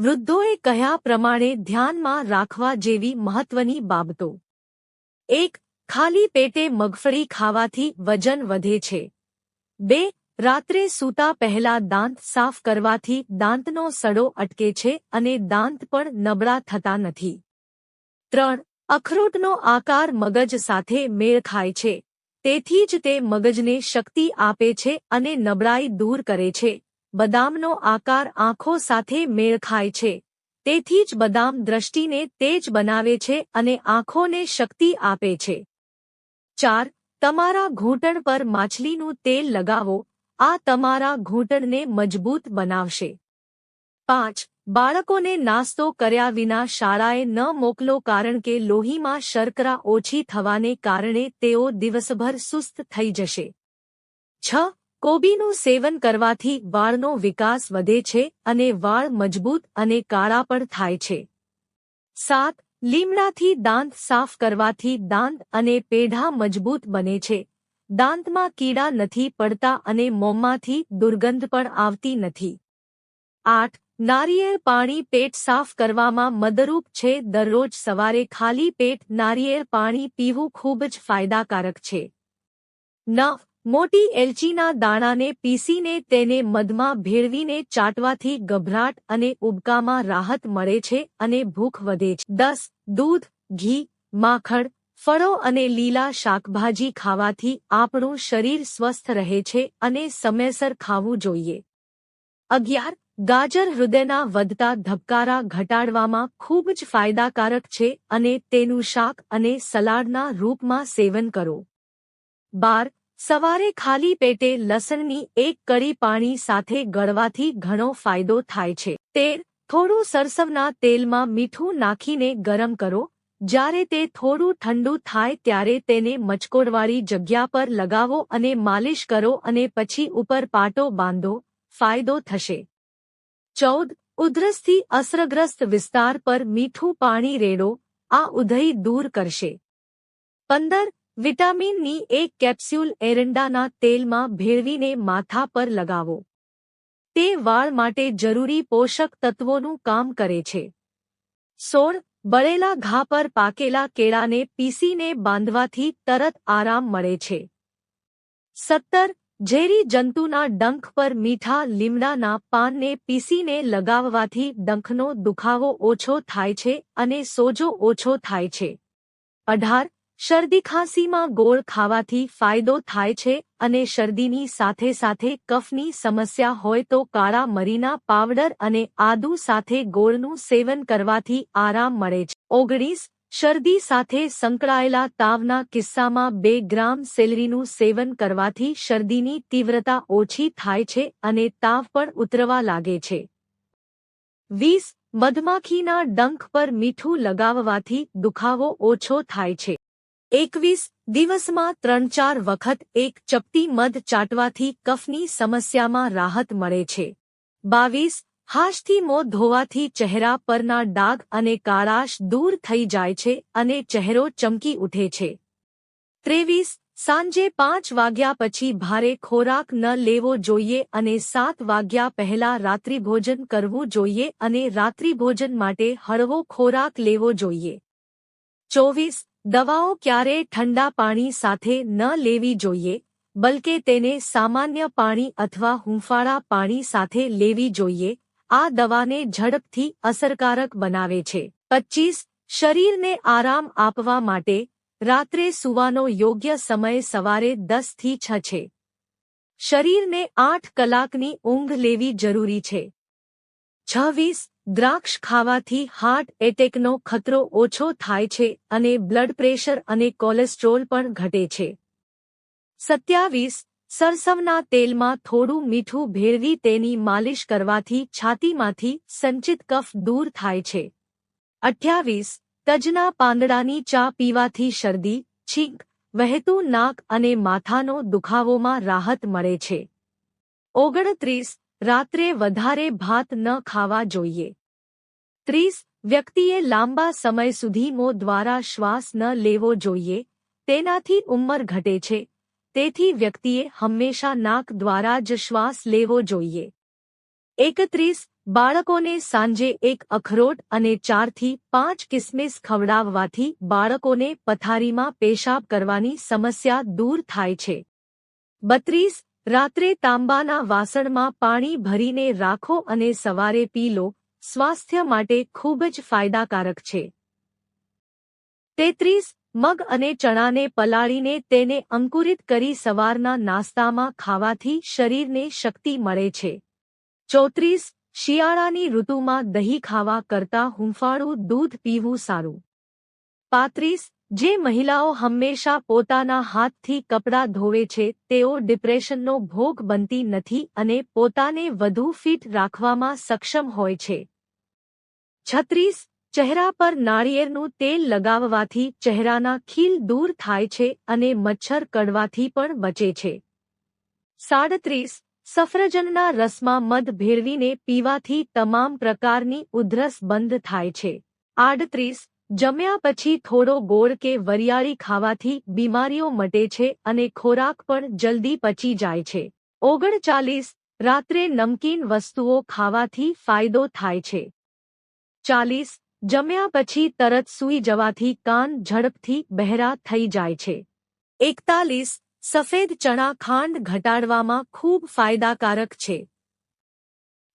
વૃદ્ધોએ કહ્યા પ્રમાણે ધ્યાનમાં રાખવા જેવી મહત્વની બાબતો? એક, ખાલી પેટે મગફળી ખાવાથી વજન વધે છે. બે, રાત્રે સૂતા પહેલા દાંત સાફ કરવાથી દાંતનો સડો અટકે છે અને દાંત પણ નબળા થતા નથી. ત્રણ, અખરોટનો આકાર મગજ સાથે મેળ ખાય છે. તેથી જ તે મગજને શક્તિ આપે છે અને નબળાઈ દૂર કરે છે. બદામનો આકાર આંખો સાથે મેળ ખાય છે. તેથી જ બદામ દ્રષ્ટિને તેજ બનાવે છે અને આંખોને શક્તિ આપે છે. ચાર, તમારા ઘૂંટણ પર માછલીનું તેલ લગાવો. આ તમારા ઘૂંટણને મજબૂત બનાવશે. પાંચ, બાળકોને નાસ્તો કર્યા વિના શાળાએ ન મોકલો કારણ કે લોહીમાં શર્કરા ઓછી થવાને કારણે તેઓ દિવસભર સુસ્ત થઈ જશે. છ કોબીનું સેવન કરવાથી વાળનો વિકાસ વધે છે અને વાળ મજબૂત અને કાળા પણ થાય છે. સાત, લીમડાથી દાંત સાફ કરવાથી દાંત અને પેઢા મજબૂત બને છે. દાંતમાં કીડા નથી પડતા અને મોંમાંથી દુર્ગંધ પણ આવતી નથી. આઠ, નારિયેળ પાણી પેટ સાફ કરવામાં મદરૂપ છે. દરરોજ સવારે ખાલી પેટ નારિયેળ પાણી પીવું ખૂબ જ ફાયદાકારક છે. નવ મોટી એલચીના દાણાને પીસીને તેને મધમાં ભેળવીને ચાટવાથી ગભરાટ અને ઉબકામાં રાહત મળે છે અને ભૂખ વધે છે. દસ, દૂધ, ઘી, માખણ, ફળો અને લીલા શાકભાજી ખાવાથી આપણું શરીર સ્વસ્થ રહે છે અને સમયસર ખાવું જોઈએ. અગિયાર, ગાજર હૃદયના વધતા ધબકારા ઘટાડવામાં ખૂબ જ ફાયદાકારક છે અને તેનું શાક અને સલાડના રૂપમાં સેવન કરો. બાર સવારે ખાલી પેટે લસણની એક કડી પાણી સાથે ગળવાથી ઘણો ફાયદો થાય છે. તેર થોડું સરસવના તેલમાં મીઠું નાખીને ગરમ કરો. જ્યારે તે થોડું ઠંડુ થાય ત્યારે તેને મચકોડવાળી જગ્યા પર લગાવો અને માલિશ કરો અને પછી ઉપર પાટો બાંધો. ફાયદો થશે. ચૌદ, ઉધરસથી અસરગ્રસ્ત વિસ્તાર પર મીઠું પાણી રેડો. આ ઉધઈ દૂર કરશે. પંદર વિટામિનની એક કેપ્સ્યુલ એરંડાના તેલમાં ભેળવીને માથા પર લગાવો. તે વાળ માટે જરૂરી પોષક તત્વોનું કામ કરે છે. સોળ, બળેલા ઘા પર પાકેલા કેળાને પીસીને બાંધવાથી તરત આરામ મળે છે. સત્તર, ઝેરી જંતુના ડંખ પર મીઠા લીમડાના પાનને પીસીને લગાવવાથી ડંખનો દુખાવો ઓછો થાય છે અને સોજો ઓછો થાય છે. અઢાર શરદી ખાંસીમાં ગોળ ખાવાથી ફાયદો થાય છે અને શરદીની સાથે સાથે કફની સમસ્યા હોય તો કાળા મરીના પાવડર અને આદુ સાથે ગોળનું સેવન કરવાથી આરામ મળે છે. ઓગણીસ, શરદી સાથે સંકળાયેલા તાવના કિસ્સામાં બે ગ્રામ સેલરીનું સેવન કરવાથી શરદીની તીવ્રતા ઓછી થાય છે અને તાવ પણ ઉતરવા લાગે છે. વીસ, મધમાખીના ડંખ પર મીઠું લગાવવાથી દુખાવો ઓછો થાય છે. એકવીસ દિવસમાં ત્રણ ચાર વખત એક ચપટી મધ ચાટવાથી કફની સમસ્યામાં રાહત મળે છે. બાવીસ હાશથી મોં ધોવાથી ચહેરા પરના ડાઘ અને કાળાશ દૂર થઈ જાય છે અને ચહેરો ચમકી ઉઠે છે. ત્રેવીસ, સાંજે પાંચ વાગ્યા પછી ભારે ખોરાક ન લેવો જોઈએ અને સાત વાગ્યા પહેલા રાત્રિભોજન કરવું જોઈએ અને રાત્રિભોજન માટે હળવો ખોરાક લેવો જોઈએ. ચોવીસ દવાઓ ક્યારેય ઠંડા પાણી સાથે ન લેવી જોઈએ, બલકે તેને સામાન્ય પાણી અથવા હુંફાળા પાણી સાથે લેવી જોઈએ, આ દવાને ઝડપથી અસરકારક બનાવે છે. પચીસ, શરીરને આરામ આપવા માટે રાત્રે સુવાનો યોગ્ય સમય સવારે દસથી છ છે. શરીરને આઠ કલાકની ઊંઘ લેવી જરૂરી છે. છવ્વીસ દ્રાક્ષ ખાવાથી હાર્ટ એટેકનો ખતરો ઓછો થાય છે અને બ્લડ પ્રેશર અને કોલેસ્ટ્રોલ પણ ઘટે છે. સત્યાવીસ, સરસવના તેલમાં થોડું મીઠું ભેળવી તેની માલિશ કરવાથી છાતીમાંથી સંચિત કફ દૂર થાય છે. અઠ્યાવીસ, તજના પાંદડાની ચા પીવાથી શરદી, છીંક, વહેતું નાક અને માથાનો દુખાવોમાં રાહત મળે છે. ઓગણત્રીસ રાત્રે વધારે ભાત ન ખાવા જોઈએ. ત્રીસ, વ્યક્તિએ લાંબા સમય સુધી મો દ્વારા શ્વાસ ન લેવો જોઈએ. તેનાથી ઉંમર ઘટે છે. તેથી વ્યક્તિએ હંમેશા નાક દ્વારા જ શ્વાસ લેવો જોઈએ. એકત્રીસ, બાળકોને સાંજે એક અખરોટ અને ચારથી પાંચ કિસમિસ ખવડાવવાથી બાળકોને પથારીમાં પેશાબ કરવાની સમસ્યા દૂર થાય છે. બત્રીસ રાત્રે તાંબાના વાસણમાં પાણી ભરીને રાખો અને સવારે પી લો. સ્વાસ્થ્ય માટે ખૂબ જ ફાયદાકારક છે. તેત્રીસ, મગ અને ચણાને પલાળીને તેને અંકુરિત કરી સવારના નાસ્તામાં ખાવાથી શરીરને શક્તિ મળે છે. ચોત્રીસ, શિયાળાની ઋતુમાં દહીં ખાવા કરતાં હુંફાળું દૂધ પીવું સારું. પાંત્રીસ જે મહિલાઓ હંમેશા પોતાના હાથથી કપડાં ધોવે છે, તેઓ ડિપ્રેશનનો ભોગ બનતી નથી અને પોતાને વધુ ફિટ રાખવામાં સક્ષમ હોય છે. છત્રીસ, ચહેરા પર નાળિયેરનું તેલ લગાવવાથી ચહેરાના ખીલ દૂર થાય છે અને મચ્છર કડવાથી પણ બચે છે. સાડત્રીસ, સફરજનના રસમાં મધ ભેળવીને પીવાથી તમામ પ્રકારની ઉધરસ બંધ થાય છે. આડત્રીસ જમ્યા પછી થોડો ગોળ કે વરિયાળી ખાવાથી બીમારીઓ મટે છે અને ખોરાક પણ જલ્દી પચી જાય છે. ઓગણચાલીસ, રાત્રે નમકીન વસ્તુઓ ખાવાથી ફાયદો થાય છે. ચાલીસ, જમ્યા પછી તરત સૂઈ જવાથી કાન ઝડપથી બહેરા થઈ જાય છે. એકતાલીસ, સફેદ ચણા ખાંડ ઘટાડવામાં ખૂબ ફાયદાકારક છે.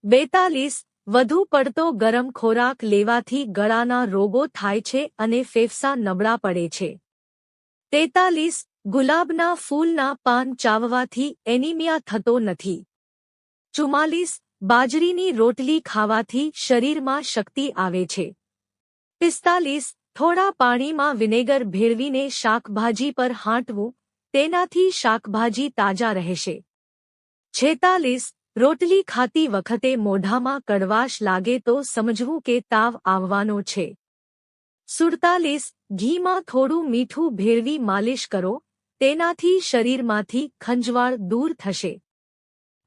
બેતાલીસ વધુ પડતો ગરમ ખોરાક લેવાથી ગળાના રોગો થાય છે અને ફેફસા નબળા પડે છે. તેતાલીસ, ગુલાબના ફૂલના પાન ચાવવાથી એનિમિયા થતો નથી. ચુમ્માલીસ, બાજરીની રોટલી ખાવાથી શરીરમાં શક્તિ આવે છે. પિસ્તાલીસ, થોડા પાણીમાં વિનેગર ભેળવીને શાકભાજી પર હાંટવું, તેનાથી શાકભાજી તાજા રહેશે. છેતાલીસ રોટલી ખાતી વખતે મોઢામાં કડવાશ લાગે તો સમજવું કે તાવ આવવાનો છે. સુડતાલીસ, ઘીમાં થોડું મીઠું ભેળવી માલિશ કરો, તેનાથી શરીરમાંથી ખંજવાળ દૂર થશે.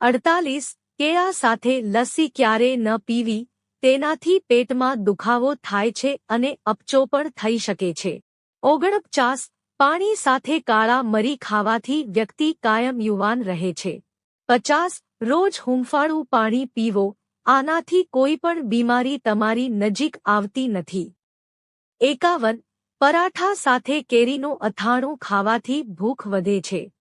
અડતાલીસ, કેળા સાથે લસ્સી ક્યારે ન પીવી, તેનાથી પેટમાં દુખાવો થાય છે અને અપચો પણ થઈ શકે છે. ઓગણપચાસ, પાણી સાથે કાળા મરી ખાવાથી વ્યક્તિ કાયમ યુવાન રહે છે. પચાસ રોજ હુંફાળું પાણી પીવો, આનાથી કોઈ પણ બીમારી તમારી નજીક આવતી નથી. એકાવન, પરાઠા સાથે કેરીનું અથાણું ખાવાથી ભૂખ વધે છે.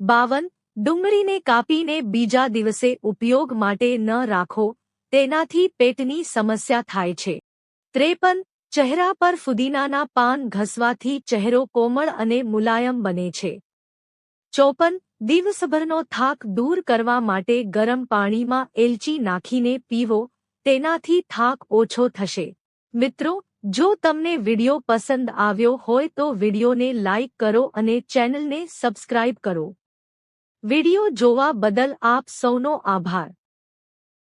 બાવન, ડુંગળીને કાપીને બીજા દિવસે ઉપયોગ માટે ન રાખો, તેનાથી પેટની સમસ્યા થાય છે. ત્રેપન, ચહેરા પર ફુદીનાના પાન ઘસવાથી ચહેરો કોમળ અને મુલાયમ બને છે. ચોપન દિવસભરનો થાક દૂર કરવા માટે ગરમ પાણીમાં એલચી નાખીને પીવો, તેનાથી થાક ઓછો થશે. મિત્રો, જો તમને વિડિયો પસંદ આવ્યો હોય તો વિડિયોને લાઇક કરો અને ચેનલને સબસ્ક્રાઇબ કરો. વિડિયો જોવા બદલ આપ સૌનો આભાર.